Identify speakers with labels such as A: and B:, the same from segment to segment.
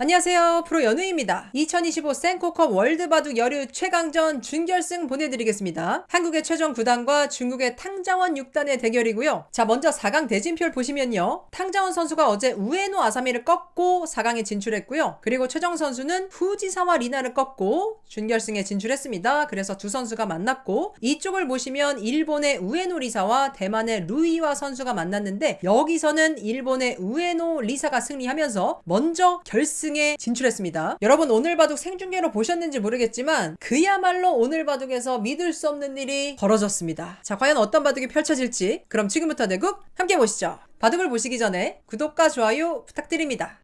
A: 안녕하세요. 프로 연우입니다. 2025 센코컵 월드바둑 여류 최강전 준결승 보내드리겠습니다. 한국의 최종 9단과 중국의 탕자원 6단의 대결이고요. 자, 먼저 4강 대진표를 보시면요. 탕자원 선수가 어제 우에노 아사미를 꺾고 4강에 진출했고요. 그리고 최정 선수는 후지사와 리나를 꺾고 준결승에 진출했습니다. 그래서 두 선수가 만났고 이쪽을 보시면 일본의 우에노 리사와 대만의 루이와 선수가 만났는데 여기서는 일본의 우에노 리사가 승리하면서 먼저 결승 결승에 진출했습니다. 여러분 오늘 바둑 생중계로 보셨는지 모르겠지만 그야말로 오늘 바둑에서 믿을 수 없는 일이 벌어졌습니다. 자 과연 어떤 바둑이 펼쳐질지 그럼 지금부터 내국 함께 보시죠. 바둑을 보시기 전에 구독과 좋아요 부탁드립니다.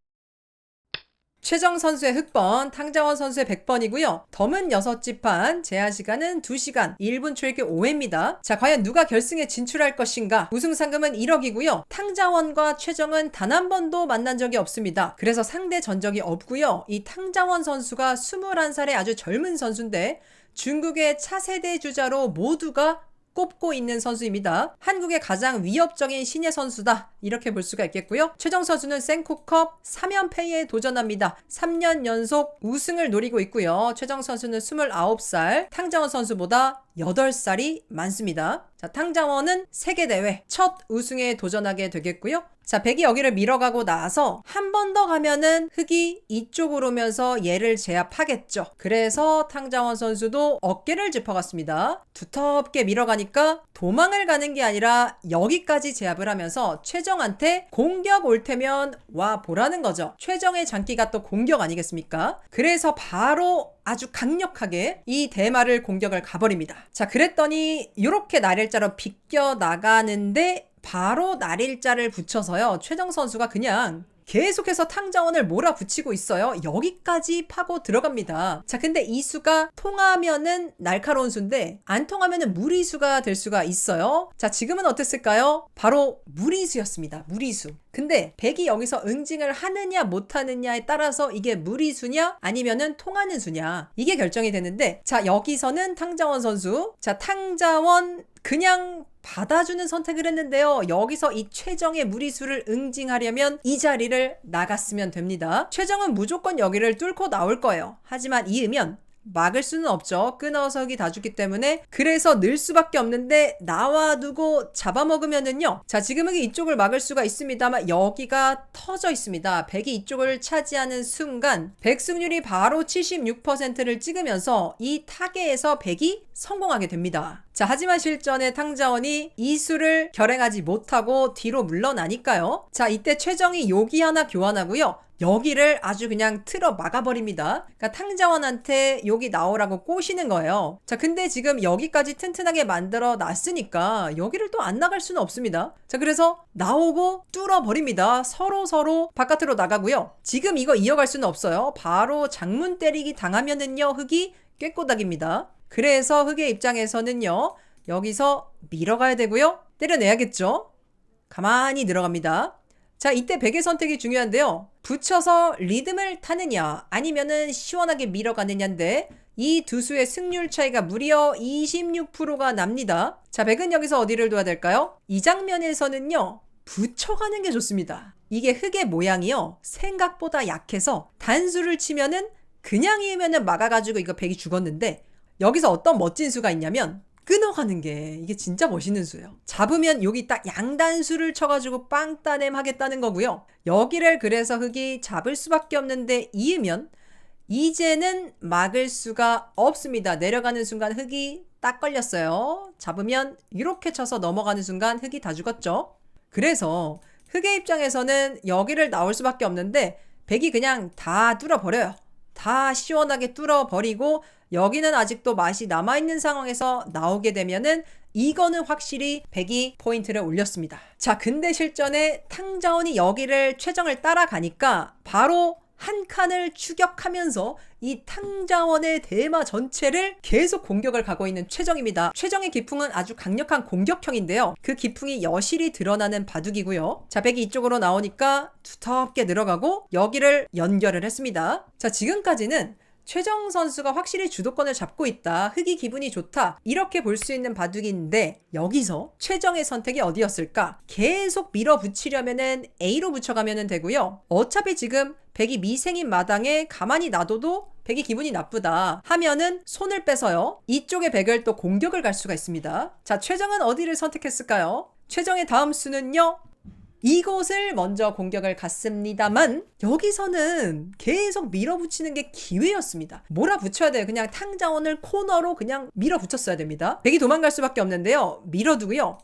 A: 최정 선수의 흑번, 탕자원 선수의 100번이고요. 덤은 6지판, 제한 시간은 2시간, 1분 초읽기 5회입니다. 자, 과연 누가 결승에 진출할 것인가? 우승 상금은 1억이고요. 탕자원과 최정은 단 한 번도 만난 적이 없습니다. 그래서 상대 전적이 없고요. 이 탕자원 선수가 21살의 아주 젊은 선수인데 중국의 차세대 주자로 모두가 꼽고 있는 선수입니다. 한국의 가장 위협적인 신예 선수다. 이렇게 볼 수가 있겠고요. 최정 선수는 생코컵 3연패에 도전합니다. 3년 연속 우승을 노리고 있고요. 최정 선수는 29살, 탕정원 선수보다 8살이 많습니다. 자, 탕자원은 세계대회 첫 우승에 도전하게 되겠고요. 자, 백이 여기를 밀어가고 나서 한 번 더 가면은 흑이 이쪽으로 오면서 얘를 제압하겠죠. 그래서 탕자원 선수도 어깨를 짚어갔습니다. 두텁게 밀어가니까 도망을 가는 게 아니라 여기까지 제압을 하면서 최정한테 공격 올 테면 와 보라는 거죠. 최정의 장기가 또 공격 아니겠습니까? 그래서 바로 아주 강력하게 이 대마를 공격을 가버립니다. 자, 그랬더니 이렇게 날일자로 비껴 나가는데 바로 날일자를 붙여서요. 최정 선수가 그냥 계속해서 탕자원을 몰아붙이고 있어요. 여기까지 파고 들어갑니다. 자, 근데 이 수가 통하면은 날카로운 수인데 안 통하면은 무리수가 될 수가 있어요. 자, 지금은 어땠을까요? 바로 무리수였습니다. 무리수. 근데 백이 여기서 응징을 하느냐 못하느냐에 따라서 이게 무리수냐 아니면은 통하는 수냐 이게 결정이 되는데 자 여기서는 탕자원 선수 자 탕자원 그냥 받아주는 선택을 했는데요. 여기서 이 최정의 무리수를 응징하려면 이 자리를 나갔으면 됩니다. 최정은 무조건 여기를 뚫고 나올 거예요. 하지만 이으면 막을 수는 없죠. 끊어서기 다 죽기 때문에 그래서 늘 수밖에 없는데 나와두고 잡아먹으면은요. 자 지금은 이쪽을 막을 수가 있습니다만 여기가 터져 있습니다. 백이 이쪽을 차지하는 순간 백 승률이 바로 76%를 찍으면서 이 타계에서 백이 성공하게 됩니다. 자 하지만 실전에 탕자원이 이 수를 결행하지 못하고 뒤로 물러나니까요. 자 이때 최정이 여기 하나 교환하고요. 여기를 아주 그냥 틀어 막아버립니다. 그러니까 탕자원한테 여기 나오라고 꼬시는 거예요. 자, 근데 지금 여기까지 튼튼하게 만들어 놨으니까 여기를 또 안 나갈 수는 없습니다. 자, 그래서 나오고 뚫어버립니다. 서로 서로 바깥으로 나가고요. 지금 이거 이어갈 수는 없어요. 바로 장문 때리기 당하면은요, 흙이 꾀꼬닥입니다. 그래서 흙의 입장에서는요, 여기서 밀어가야 되고요. 때려내야겠죠? 가만히 들어갑니다. 자, 이때 백의 선택이 중요한데요. 붙여서 리듬을 타느냐, 아니면은 시원하게 밀어가느냐인데, 이 두 수의 승률 차이가 무려 26%가 납니다. 자, 백은 여기서 어디를 둬야 될까요? 이 장면에서는요, 붙여가는 게 좋습니다. 이게 흙의 모양이요, 생각보다 약해서 단수를 치면은 그냥이면은 막아가지고 이거 백이 죽었는데, 여기서 어떤 멋진 수가 있냐면, 끊어가는 게 이게 진짜 멋있는 수예요. 잡으면 여기 딱 양단수를 쳐가지고 빵 따냄 하겠다는 거고요. 여기를 그래서 흙이 잡을 수밖에 없는데 이으면 이제는 막을 수가 없습니다. 내려가는 순간 흙이 딱 걸렸어요. 잡으면 이렇게 쳐서 넘어가는 순간 흙이 다 죽었죠. 그래서 흙의 입장에서는 여기를 나올 수밖에 없는데 백이 그냥 다 뚫어버려요. 다 시원하게 뚫어버리고 여기는 아직도 맛이 남아있는 상황에서 나오게 되면은 이거는 확실히 백이 포인트를 올렸습니다. 자, 근데 실전에 탕자원이 여기를 최정을 따라가니까 바로 한 칸을 추격하면서 이 탕자원의 대마 전체를 계속 공격을 가고 있는 최정입니다. 최정의 기풍은 아주 강력한 공격형인데요. 그 기풍이 여실히 드러나는 바둑이고요. 자, 백이 이쪽으로 나오니까 두텁게 들어가고 여기를 연결을 했습니다. 자, 지금까지는 최정 선수가 확실히 주도권을 잡고 있다. 흑이 기분이 좋다. 이렇게 볼 수 있는 바둑인데 여기서 최정의 선택이 어디였을까? 계속 밀어붙이려면은 A로 붙여가면 되고요. 어차피 지금 백이 미생인 마당에 가만히 놔둬도 백이 기분이 나쁘다 하면은 손을 빼서요. 이쪽의 백을 또 공격을 갈 수가 있습니다. 자, 최정은 어디를 선택했을까요? 최정의 다음 수는요. 이곳을 먼저 공격을 갔습니다만 여기서는 계속 밀어붙이는 게 기회였습니다. 몰아붙여야 돼요. 그냥 탕자원을 코너로 그냥 밀어붙였어야 됩니다. 백이 도망갈 수밖에 없는데요. 밀어두고요.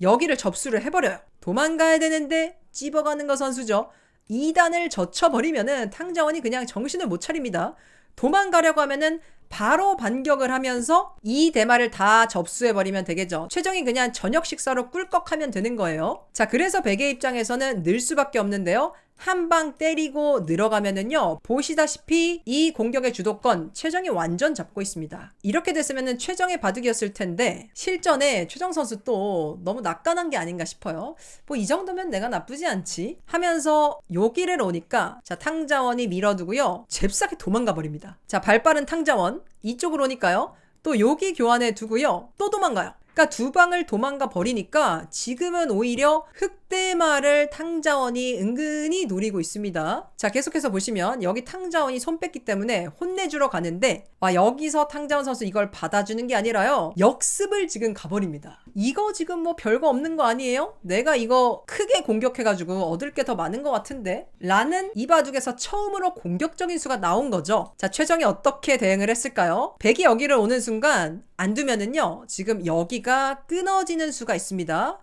A: 여기를 접수를 해버려요. 도망가야 되는데 찝어가는 거 선수죠. 2단을 젖혀버리면은 탕자원이 그냥 정신을 못 차립니다. 도망가려고 하면은 바로 반격을 하면서 이 대마를 다 접수해버리면 되겠죠. 최정이 그냥 저녁 식사로 꿀꺽하면 되는 거예요. 자, 그래서 베개 입장에서는 늘 수밖에 없는데요. 한 방 때리고 늘어가면은요. 보시다시피 이 공격의 주도권 최정이 완전 잡고 있습니다. 이렇게 됐으면은 최정의 바둑이었을 텐데 실전에 최정 선수 또 너무 낙관한 게 아닌가 싶어요. 뭐 이 정도면 내가 나쁘지 않지 하면서 여기를 오니까 자 탕자원이 밀어두고요. 잽싸게 도망가 버립니다. 자 발빠른 탕자원 이쪽으로 오니까요. 또 여기 교환해 두고요. 또 도망가요. 그러니까 두 방을 도망가 버리니까 지금은 오히려 흑 대마를 탕자원이 은근히 노리고 있습니다. 자, 계속해서 보시면 여기 탕자원이 손 뺐기 때문에 혼내주러 가는데 와 여기서 탕자원 선수 이걸 받아주는 게 아니라요. 역습을 지금 가버립니다. 이거 지금 뭐 별거 없는 거 아니에요? 내가 이거 크게 공격해가지고 얻을 게 더 많은 것 같은데? 라는 이 바둑에서 처음으로 공격적인 수가 나온 거죠. 자, 최정이 어떻게 대응을 했을까요? 백이 여기를 오는 순간 안 두면은요. 지금 여기가 끊어지는 수가 있습니다.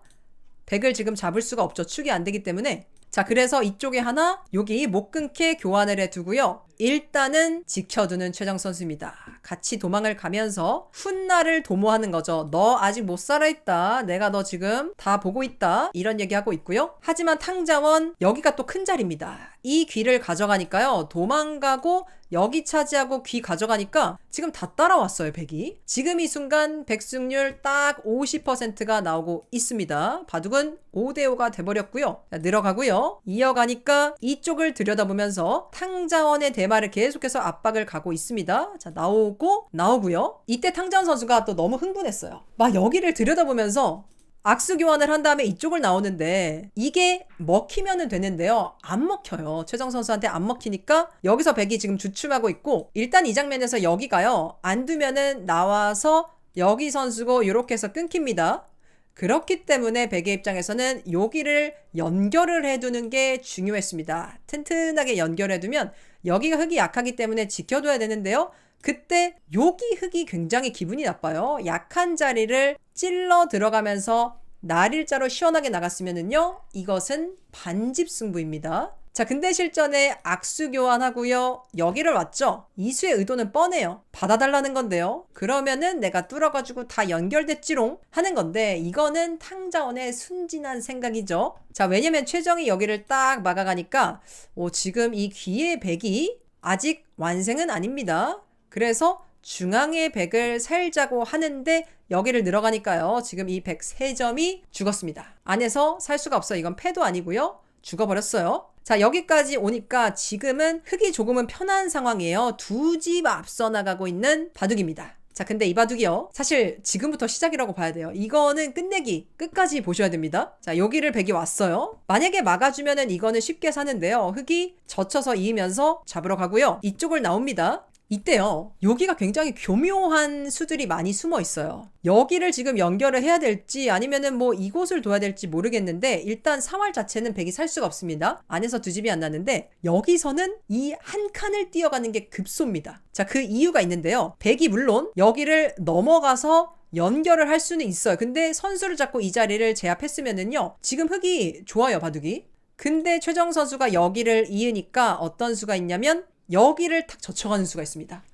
A: 백을 지금 잡을 수가 없죠. 축이 안 되기 때문에. 자, 그래서 이쪽에 하나, 여기 못 끊게 교환을 해 두고요. 일단은 지켜두는 최정 선수입니다. 같이 도망을 가면서 훗날을 도모하는 거죠. 너 아직 못 살아있다. 내가 너 지금 다 보고 있다. 이런 얘기하고 있고요. 하지만 탕자원, 여기가 또 큰 자리입니다. 이 귀를 가져가니까요. 도망가고 여기 차지하고 귀 가져가니까 지금 다 따라왔어요, 백이. 지금 이 순간 백승률 딱 50%가 나오고 있습니다. 바둑은 5대5가 돼버렸고요. 자, 늘어가고요. 이어가니까 이쪽을 들여다보면서 탕자원의 대마를 계속해서 압박을 가고 있습니다. 자, 나오고, 나오고요. 이때 탕자원 선수가 또 너무 흥분했어요. 막 여기를 들여다보면서 악수 교환을 한 다음에 이쪽을 나오는데 이게 먹히면은 되는데요. 안 먹혀요. 최정 선수한테 안 먹히니까 여기서 백이 지금 주춤하고 있고 일단 이 장면에서 여기가요. 안 두면은 나와서 여기 선수고 이렇게 해서 끊깁니다. 그렇기 때문에 백의 입장에서는 여기를 연결을 해두는 게 중요했습니다. 튼튼하게 연결해두면 여기가 흙이 약하기 때문에 지켜둬야 되는데요. 그때 여기 흙이 굉장히 기분이 나빠요. 약한 자리를 찔러 들어가면서 날일자로 시원하게 나갔으면은요. 이것은 반집 승부입니다. 자, 근데 실전에 악수 교환하고요. 여기를 왔죠? 이수의 의도는 뻔해요. 받아달라는 건데요. 그러면은 내가 뚫어가지고 다 연결됐지롱 하는 건데 이거는 탕자원의 순진한 생각이죠. 자, 왜냐면 최정이 여기를 딱 막아가니까 오, 지금 이 귀의 백이 아직 완생은 아닙니다. 그래서 중앙의 백을 살자고 하는데 여기를 늘어가니까요. 지금 이 103점이 죽었습니다. 안에서 살 수가 없어요. 이건 패도 아니고요. 죽어버렸어요. 자, 여기까지 오니까 지금은 흙이 조금은 편한 상황이에요. 두 집 앞서 나가고 있는 바둑입니다. 자, 근데 이 바둑이요. 사실 지금부터 시작이라고 봐야 돼요. 이거는 끝내기 끝까지 보셔야 됩니다. 자, 여기를 백이 왔어요. 만약에 막아주면은 이거는 쉽게 사는데요. 흙이 젖혀서 이으면서 잡으러 가고요. 이쪽을 나옵니다. 이때요. 여기가 굉장히 교묘한 수들이 많이 숨어 있어요. 여기를 지금 연결을 해야 될지 아니면은 뭐 이곳을 둬야 될지 모르겠는데 일단 사활 자체는 백이 살 수가 없습니다. 안에서 두 집이 안 났는데 여기서는 이 한 칸을 뛰어가는 게 급소입니다. 자, 그 이유가 있는데요. 백이 물론 여기를 넘어가서 연결을 할 수는 있어요. 근데 선수를 잡고 이 자리를 제압했으면은요. 지금 흙이 좋아요, 바둑이. 근데 최정 선수가 여기를 이으니까 어떤 수가 있냐면 여기를 탁 젖혀가는 수가 있습니다.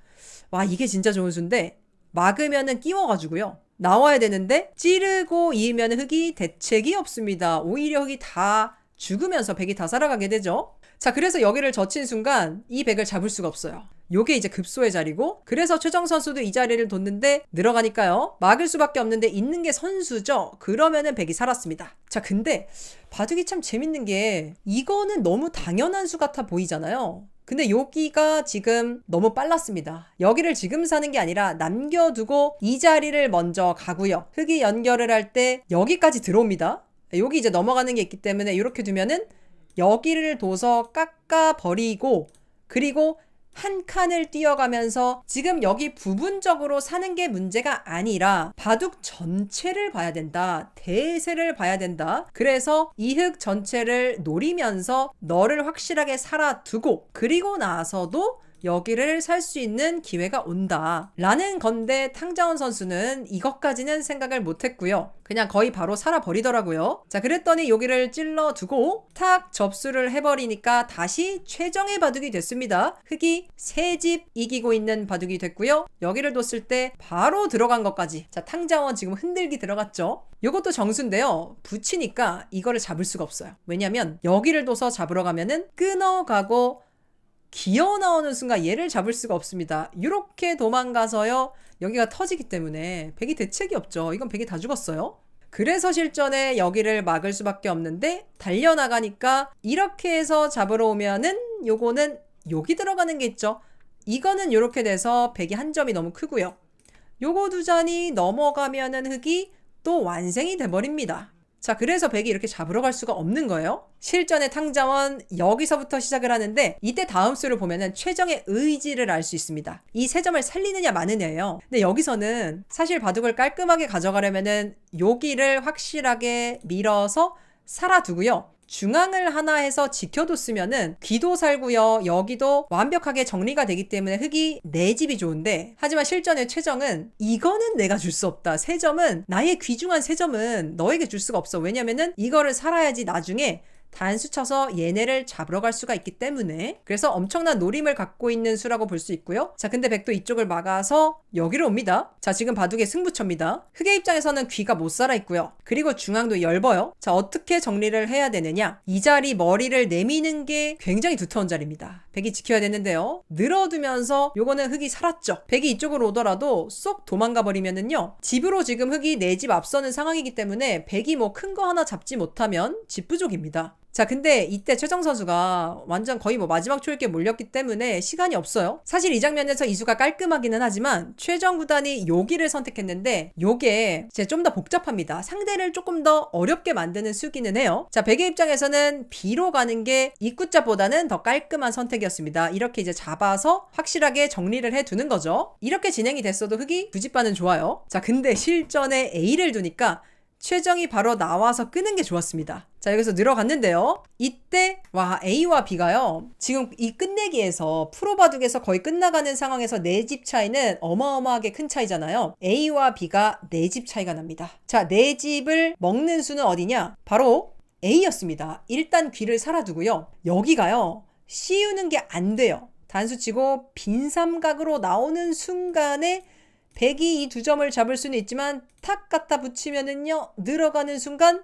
A: 와, 이게 진짜 좋은 수인데, 막으면은 끼워가지고요. 나와야 되는데, 찌르고 이으면 흙이 대책이 없습니다. 오히려 흙이 다 죽으면서 백이 다 살아가게 되죠. 자, 그래서 여기를 젖힌 순간 이 백을 잡을 수가 없어요. 요게 이제 급소의 자리고 그래서 최정 선수도 이 자리를 뒀는데 늘어가니까요. 막을 수밖에 없는데 있는 게 선수죠. 그러면은 백이 살았습니다. 자, 근데 바둑이 참 재밌는 게 이거는 너무 당연한 수 같아 보이잖아요. 근데 여기가 지금 너무 빨랐습니다. 여기를 지금 사는 게 아니라 남겨두고 이 자리를 먼저 가고요. 흙이 연결을 할 때 여기까지 들어옵니다. 여기 이제 넘어가는 게 있기 때문에 이렇게 두면은 여기를 둬서 깎아 버리고 그리고 한 칸을 뛰어가면서 지금 여기 부분적으로 사는 게 문제가 아니라 바둑 전체를 봐야 된다. 대세를 봐야 된다. 그래서 이흙 전체를 노리면서 너를 확실하게 살아두고 그리고 나서도 여기를 살 수 있는 기회가 온다. 라는 건데 탕자원 선수는 이것까지는 생각을 못 했고요. 그냥 거의 바로 살아버리더라고요. 자, 그랬더니 여기를 찔러 두고 탁 접수를 해버리니까 다시 최정의 바둑이 됐습니다. 흑이 세 집 이기고 있는 바둑이 됐고요. 여기를 뒀을 때 바로 들어간 것까지. 자, 탕자원 지금 흔들기 들어갔죠. 이것도 정수인데요. 붙이니까 이거를 잡을 수가 없어요. 왜냐면 여기를 둬서 잡으러 가면은 끊어가고 기어 나오는 순간 얘를 잡을 수가 없습니다. 이렇게 도망가서요. 여기가 터지기 때문에 백이 대책이 없죠. 이건 백이 다 죽었어요. 그래서 실전에 여기를 막을 수밖에 없는데 달려나가니까 이렇게 해서 잡으러 오면은 요거는 여기 들어가는 게 있죠. 이거는 이렇게 돼서 백이 한 점이 너무 크고요. 요거 두 잔이 넘어가면은 흙이 또 완생이 돼버립니다. 자, 그래서 백이 이렇게 잡으러 갈 수가 없는 거예요. 실전의 탕자원 여기서부터 시작을 하는데 이때 다음 수를 보면은 최정의 의지를 알 수 있습니다. 이 세 점을 살리느냐 마느냐예요. 근데 여기서는 사실 바둑을 깔끔하게 가져가려면은 여기를 확실하게 밀어서 살아두고요. 중앙을 하나 해서 지켜뒀으면은 귀도 살고요. 여기도 완벽하게 정리가 되기 때문에 흙이 내 집이 좋은데 하지만 실전의 최정은 이거는 내가 줄 수 없다. 세 점은 나의 귀중한 세 점은 너에게 줄 수가 없어. 왜냐면은 이거를 살아야지 나중에 단수 쳐서 얘네를 잡으러 갈 수가 있기 때문에 그래서 엄청난 노림을 갖고 있는 수라고 볼 수 있고요. 자, 근데 백도 이쪽을 막아서 여기로 옵니다. 자, 지금 바둑의 승부처입니다. 흑의 입장에서는 귀가 못 살아 있고요. 그리고 중앙도 얇아요. 자, 어떻게 정리를 해야 되느냐? 이 자리 머리를 내미는 게 굉장히 두터운 자리입니다. 백이 지켜야 되는데요. 늘어두면서 요거는 흑이 살았죠. 백이 이쪽으로 오더라도 쏙 도망가 버리면은요. 집으로 지금 흑이 내 집 앞서는 상황이기 때문에 백이 뭐 큰 거 하나 잡지 못하면 집 부족입니다. 자, 근데 이때 최정 선수가 완전 거의 뭐 마지막 초읽기에 몰렸기 때문에 시간이 없어요. 사실 이 장면에서 이수가 깔끔하기는 하지만 최정 구단이 여기를 선택했는데 요게 이제 좀 더 복잡합니다. 상대를 조금 더 어렵게 만드는 수기는 해요. 자, 백의 입장에서는 B로 가는 게 입구자보다는 더 깔끔한 선택이었습니다. 이렇게 이제 잡아서 확실하게 정리를 해 두는 거죠. 이렇게 진행이 됐어도 흑이 두집반은 좋아요. 자, 근데 실전에 A를 두니까 최정이 바로 나와서 끄는 게 좋았습니다. 자, 여기서 늘어갔는데요. 이때, 와, A와 B가요. 지금 이 끝내기에서, 프로바둑에서 거의 끝나가는 상황에서 네 집 차이는 어마어마하게 큰 차이잖아요. A와 B가 네 집 차이가 납니다. 자, 네 집을 먹는 수는 어디냐? 바로 A였습니다. 일단 귀를 살아두고요. 여기가요. 씌우는 게 안 돼요. 단수치고 빈 삼각으로 나오는 순간에 백이 이 두 점을 잡을 수는 있지만 탁 갖다 붙이면은요 늘어가는 순간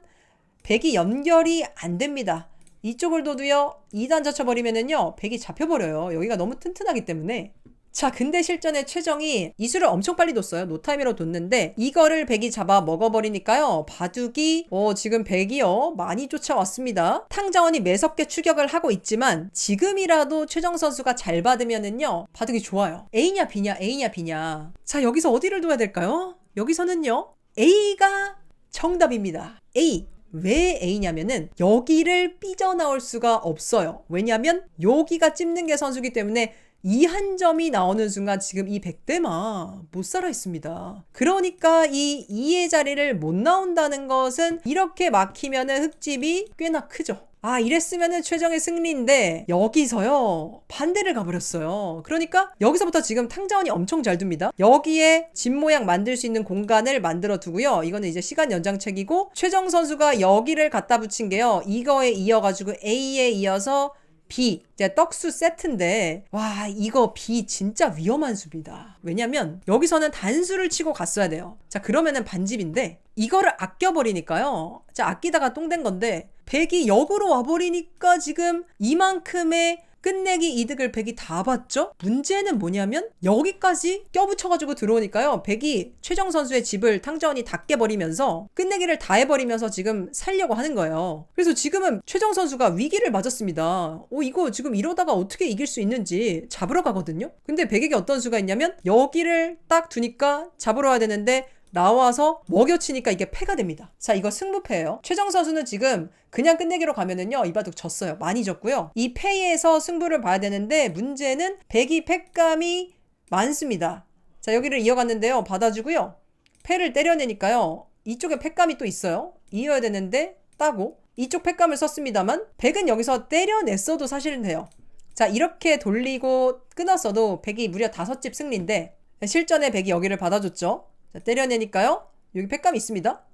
A: 백이 연결이 안 됩니다. 이쪽을 둬도요 2단 젖혀버리면은요 백이 잡혀버려요. 여기가 너무 튼튼하기 때문에 자, 근데 실전에 최정이 이수를 엄청 빨리 뒀어요. 노타임으로 뒀는데 이거를 백이 잡아 먹어버리니까요. 바둑이 어, 지금 백이요 많이 쫓아왔습니다. 탕자원이 매섭게 추격을 하고 있지만 지금이라도 최정 선수가 잘 받으면은요 바둑이 좋아요. A냐 B냐 A냐 B냐. 자, 여기서 어디를 둬야 될까요? 여기서는요 A가 정답입니다. A. 왜 A냐면은 여기를 삐져나올 수가 없어요. 왜냐면 여기가 찝는 게 선수기 때문에 이 한 점이 나오는 순간 지금 이 백대마 못 살아 있습니다. 그러니까 이 2의 자리를 못 나온다는 것은 이렇게 막히면은 흙집이 꽤나 크죠. 아, 이랬으면은 최정의 승리인데 여기서요 반대를 가버렸어요. 그러니까 여기서부터 지금 탕자원이 엄청 잘 둡니다. 여기에 집 모양 만들 수 있는 공간을 만들어 두고요. 이거는 이제 시간 연장책이고 최정 선수가 여기를 갖다 붙인 게요. 이거에 이어가지고 A에 이어서 B 이제 떡수 세트인데 와 이거 B 진짜 위험한 수입니다. 왜냐면 여기서는 단수를 치고 갔어야 돼요. 자 그러면은 반집인데 이거를 아껴버리니까요. 자 아끼다가 똥된 건데 백이 역으로 와버리니까 지금 이만큼의 끝내기 이득을 백이 다 봤죠? 문제는 뭐냐면 여기까지 껴붙여가지고 들어오니까요. 백이 최정 선수의 집을 탕자원이 다 깨버리면서 끝내기를 다 해버리면서 지금 살려고 하는 거예요. 그래서 지금은 최정 선수가 위기를 맞았습니다. 오 이거 지금 이러다가 어떻게 이길 수 있는지 잡으러 가거든요. 근데 백에게 어떤 수가 있냐면 여기를 딱 두니까 잡으러 와야 되는데 나와서 먹여치니까 이게 패가 됩니다. 자, 이거 승부패예요. 최정 선수는 지금 그냥 끝내기로 가면은요, 이 바둑 졌어요. 많이 졌고요. 이 패에서 승부를 봐야 되는데 문제는 백이 패감이 많습니다. 자, 여기를 이어갔는데요. 받아주고요. 패를 때려내니까요. 이쪽에 패감이 또 있어요. 이어야 되는데 따고 이쪽 패감을 썼습니다만 백은 여기서 때려냈어도 사실은 돼요. 자, 이렇게 돌리고 끊었어도 백이 무려 다섯 집 승리인데 실전에 백이 여기를 받아줬죠. 자, 때려내니까요. 여기 팩감이 있습니다.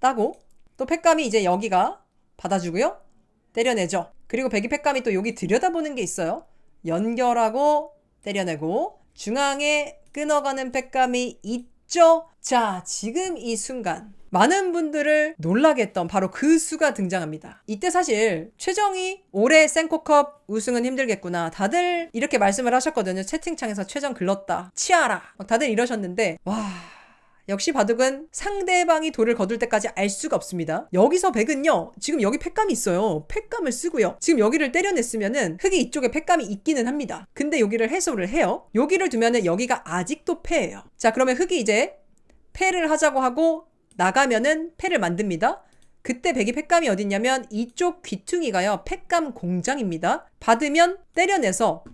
A: 따고 또 팩감이 이제 여기가 받아주고요. 때려내죠. 그리고 백이 팩감이 또 여기 들여다보는 게 있어요. 연결하고 때려내고 중앙에 끊어가는 팩감이 있 죠. 자, 지금 이 순간 많은 분들을 놀라게 했던 바로 그 수가 등장합니다. 이때 사실 최정이 올해 생코컵 우승은 힘들겠구나. 다들 이렇게 말씀을 하셨거든요. 채팅창에서 최정 글렀다. 치아라. 막 다들 이러셨는데 와 역시 바둑은 상대방이 돌을 거둘 때까지 알 수가 없습니다. 여기서 백은요, 지금 여기 팩감이 있어요. 팩감을 쓰고요. 지금 여기를 때려냈으면은 흙이 이쪽에 팩감이 있기는 합니다. 근데 여기를 해소를 해요. 여기를 두면은 여기가 아직도 패예요. 자, 그러면 흙이 이제 패를 하자고 하고 나가면은 패를 만듭니다. 그때 백이 팩감이 어딨냐면 이쪽 귀퉁이가요. 팩감 공장입니다. 받으면 때려내서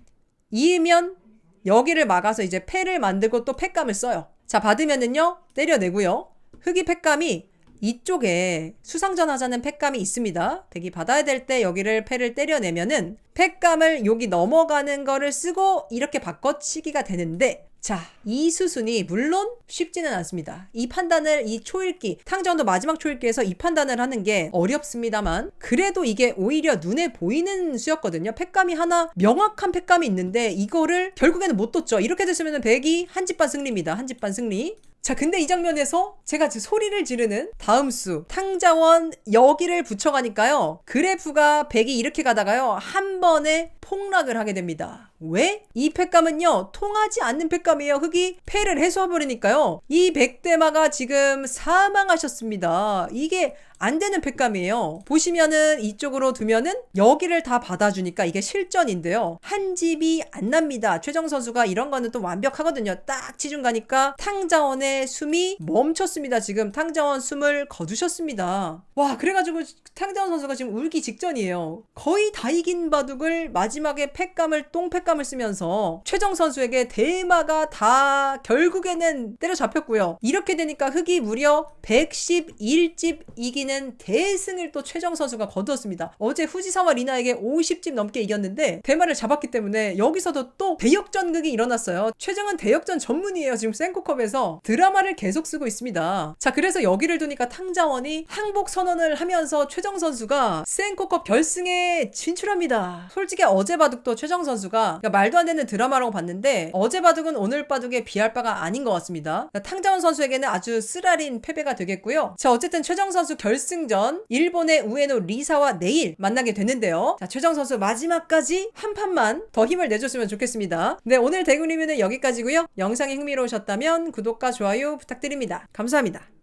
A: 이으면 여기를 막아서 이제 패를 만들고 또 팩감을 써요. 자, 받으면은요, 때려내고요. 흑이 팩감이 이쪽에 수상전 하자는 팩감이 있습니다. 백이 받아야 될 때 여기를 패를 때려내면은 팩감을 여기 넘어가는 거를 쓰고 이렇게 바꿔치기가 되는데 자, 이 수순이 물론 쉽지는 않습니다. 이 판단을 이 초읽기, 탕전도 마지막 초읽기에서 이 판단을 하는 게 어렵습니다만 그래도 이게 오히려 눈에 보이는 수였거든요. 팩감이 하나 명확한 팩감이 있는데 이거를 결국에는 못 뒀죠. 이렇게 됐으면 백이 한 집 반 승리입니다. 한 집 반 승리. 자, 근데 이 장면에서 제가 지금 소리를 지르는 다음 수, 탕자원 여기를 붙여가니까요. 그래프가 100이 이렇게 가다가요. 한 번에 폭락을 하게 됩니다. 왜? 이 팩감은요, 통하지 않는 팩감이에요. 흙이 패를 해소해버리니까요. 이 백대마가 지금 사망하셨습니다. 이게 안 되는 팩감이에요. 보시면은 이쪽으로 두면은 여기를 다 받아주니까 이게 실전인데요. 한 집이 안 납니다. 최정 선수가 이런 거는 또 완벽하거든요. 딱 치중 가니까 탕자원의 숨이 멈췄습니다. 지금 탕자원 숨을 거두셨습니다. 와, 그래가지고 탕자원 선수가 지금 울기 직전이에요. 거의 다 이긴 바둑을 마지막에 팩감을 똥팩감을 쓰면서 최정 선수에게 대마가 다 결국에는 때려잡혔고요. 이렇게 되니까 흑이 무려 111집 이 기는 대승을 또 최정 선수가 거두었습니다. 어제 후지사와 리나에게 50집 넘게 이겼는데 대마를 잡았기 때문에 여기서도 또 대역전극이 일어났어요. 최정은 대역전 전문이에요. 지금 센코컵에서 드라마를 계속 쓰고 있습니다. 자 그래서 여기를 두니까 탕자원이 항복 선언을 하면서 최정 선수가 센코컵 결승에 진출합니다. 솔직히 어제 바둑도 최정 선수가 그러니까 말도 안 되는 드라마라고 봤는데 어제 바둑은 오늘 바둑에 비할 바가 아닌 것 같습니다. 탕자원 선수에게는 아주 쓰라린 패배가 되겠고요. 자 어쨌든 최정 선수 결 승전 일본의 우에노 리사와 내일 만나게 되는데요. 자 최정 선수 마지막까지 한 판만 더 힘을 내줬으면 좋겠습니다. 네 오늘 대구 리뷰는 여기까지고요. 영상이 흥미로우셨다면 구독과 좋아요 부탁드립니다. 감사합니다.